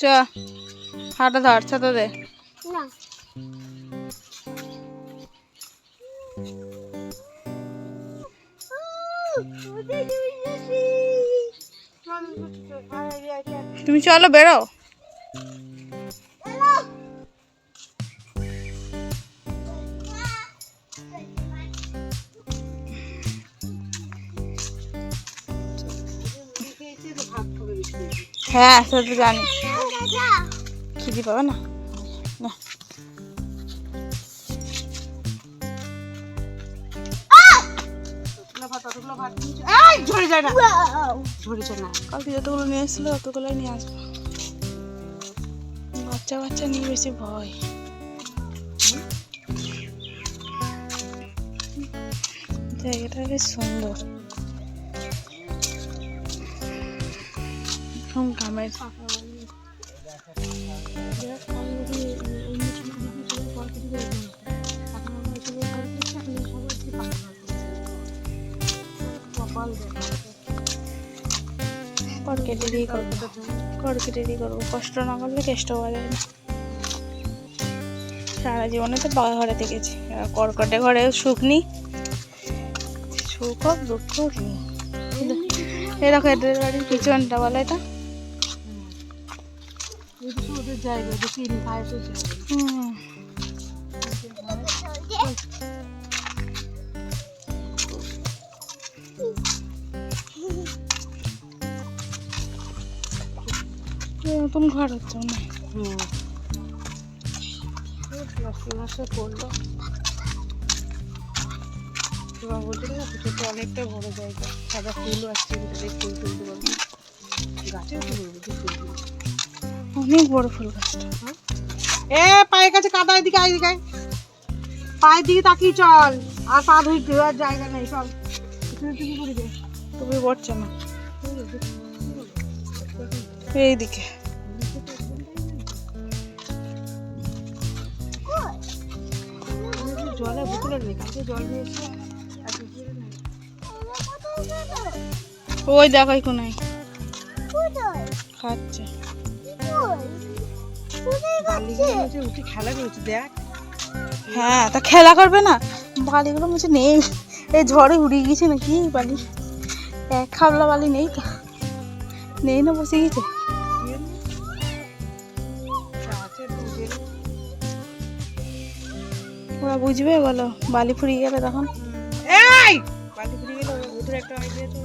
চ হাঁটা ধর ছাতা দে। না। তুমি চলো বেরো। হ্যাঁ সেটা তো জানি। খিদি পাবে না? না। ঝরে যায় না। ঝরে যায় না। কালকে যতগুলো নিয়ে এসেছিল ততগুলোই নিয়ে আসব। বাচ্চা বাচ্চা নিয়ে বেশি ভয়। জায়গাটা বেশ সুন্দর। কেটে দিয়ে করব। কর কেটে করব। কষ্ট না করলে কেষ্ট হওয়া না। সারা জীবনে তো বাবা ঘরে থেকেছি। কর্কটে ঘরে সুখ নি সুখ হোক দুঃখ হোক নেই এরকম এদের বাড়ির পিছনটা, বলো এটা। ওদের জায়গা নতুন ঘর হচ্ছে হুম। করল বলছিল না অনেকটা বড় জায়গা। সাদা ফুলও আসছে ফুল তুলতে পারব গাছেও ফুল অনেক বড় ফুল গাছটা এ, পায়ের কাছে কাদা এদিকে আয় আয়। পায়ের দিকে তাকিয়ে চল। আর পা ধুই দেওয়ার জায়গা নেই, চল। তুমি করে দে তুমি পড়ছে না। এইদিকে। জলে বোতলে নেই কাছে জল আর নেই। ওই দেখো এই কোনায় খাচ্ছে। উঠে খেলা করেছে দেখ। হ্যাঁ তা খেলা করবে না? বালিগুলো মুছে নেই এই ঝড়ে উড়িয়ে গেছে নাকি বালি? এক খাবলা বালি নেই তো। নেই না বসে গেছে? ওরা বুঝবে বলো বালি ফুরিয়ে গেলে তখন? এই! বালি ফুরিয়ে গেলে ওর একটা আইডিয়া তো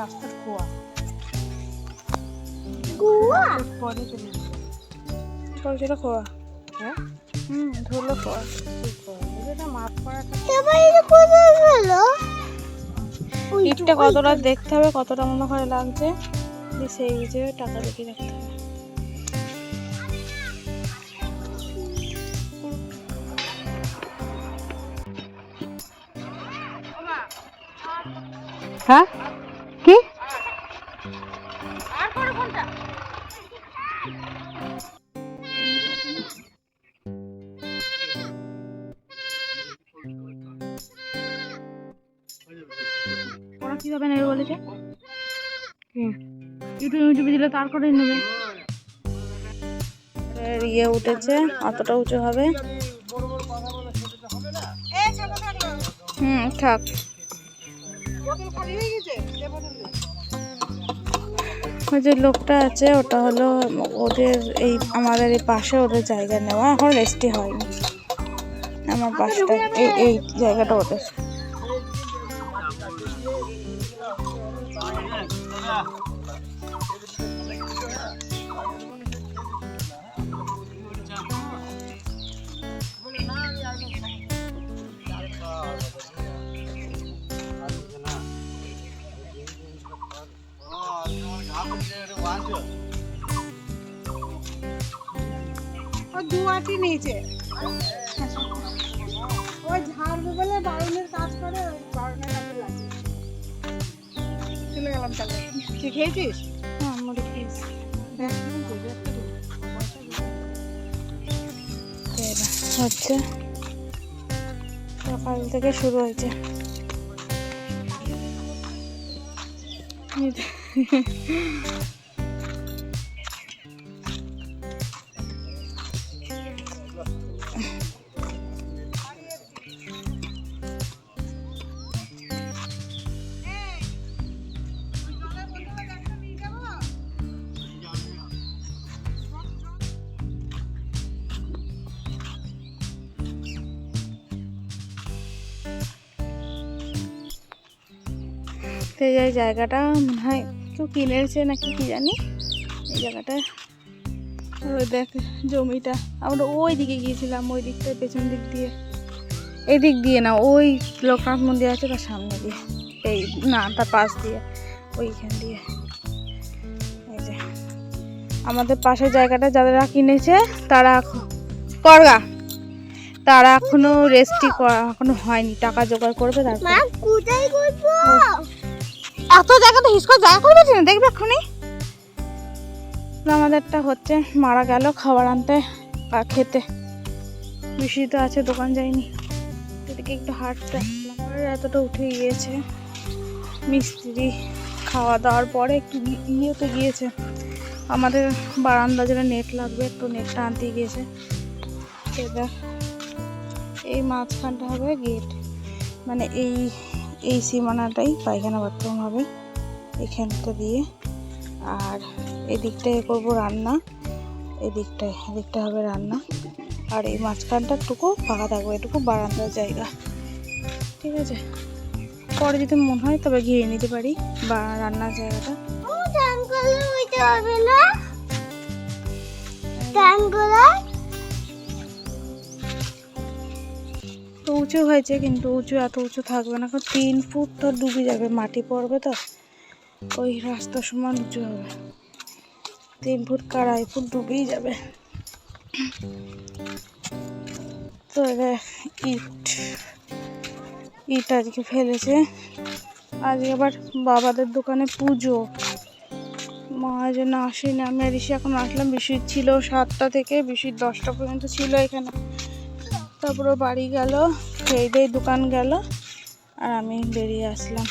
রাস্তার খোয়া। পরে চলে খোয়া। হ্যাঁ? হুম ধরলো খোয়া। এটা মাপ করাটা ইটটা কতটা দেখতে হবে কতটা মনে করে লাগছে? সেই হিসেবে টাকা দেখে রাখতে হবে। হ্যাঁ? কি? ওরা কীভাবে নেবে বলেছে ইউটিউব ইউটিউবে দিলে তার করে নেবে। ইয়ে উঠেছে অতটা উঁচু হবে। হুম থাক। খালি হয়ে গেছে। ওই যে লোকটা আছে ওটা হলো ওদের এই আমাদের এই পাশে ওদের জায়গা নেওয়া এখন রেস্টি হয়নি। আমার পাশটা এই এই জায়গাটা ওদের। দুয়াটি নিচে ওই ঝাড়বে বলে বারুনের কাজ করে ওই কাজে লাগে চলে গেলাম তাহলে তুই খেয়েছিস হ্যাঁ মুড়ি খেয়েছি দে। হচ্ছে সকাল থেকে শুরু হয়েছে তো এই যে জায়গাটা মনে হয় কেউ কিনেছে নাকি কি জানি? এই জায়গাটা। ওই দেখ, জমিটা। আমরা ওই দিকে গিয়েছিলাম, ওই দিকটায় পেছন দিক দিয়ে। এই দিক দিয়ে না, ওই লোকনাথ মন্দির আছে তার সামনে দিয়ে। এই, না, তার পাশ দিয়ে, ওইখান দিয়ে। এই যে। আমাদের পাশের জায়গাটা যারা কিনেছে, তারা করগা। তারা এখনও রেস্টি করা, এখনও হয়নি। টাকা জোগাড় করবে তারপর। এত জায়গা তো হিসকো জায়গা করে না? দেখবে এক্ষুনি। আমাদেরটা হচ্ছে, মারা গেল খাবার আনতে খেতে। বেশি তো আছে, দোকান যায়নি। এদিকে একটু হাঁটতে এতটা উঠে গিয়েছে। মিস্ত্রি খাওয়া দাওয়ার পরে একটু ইয়েতে গিয়েছে। আমাদের বারান্দা যেন নেট লাগবে একটু নেটটা আনতে গিয়েছে। এবার এই মাঝখানটা হবে গেট। মানে এই এই সীমানাটাই পায়খানা বাথরুম হবে এখানটা দিয়ে। আর এদিকটায় করব রান্না এদিকটায় এদিকটা হবে রান্না। আর এই মাঝখানটা টুকু ফাঁকা থাকবে, এটুকু বারান্দার জায়গা। ঠিক আছে? পরে যদি মনে হয় তবে ঘিরে নিতে পারি বা রান্নার জায়গাটা। হবে না? তো উঁচু হয়েছে কিন্তু উঁচু, এত উঁচু থাকবে না। কারণ তিন ফুট তো ডুবে যাবে, মাটি পড়বে তো। ওই রাস্তা সমান উঁচু হবে। তিন ফুট কার, আড়াই ফুট ডুবেই যাবে। তো ইট ইট আজকে ফেলেছে। আজকে আবার বাবাদের দোকানে পুজো। মা যেন আসেনি। আমি আর এখন আসলাম। বৃষ্টির ছিল সাতটা থেকে বৃষ্টির দশটা পর্যন্ত ছিল এখানে। তারপরে বাড়ি গেল খেয়ে দিয়ে দোকান গেল আর আমি বেরিয়ে আসলাম।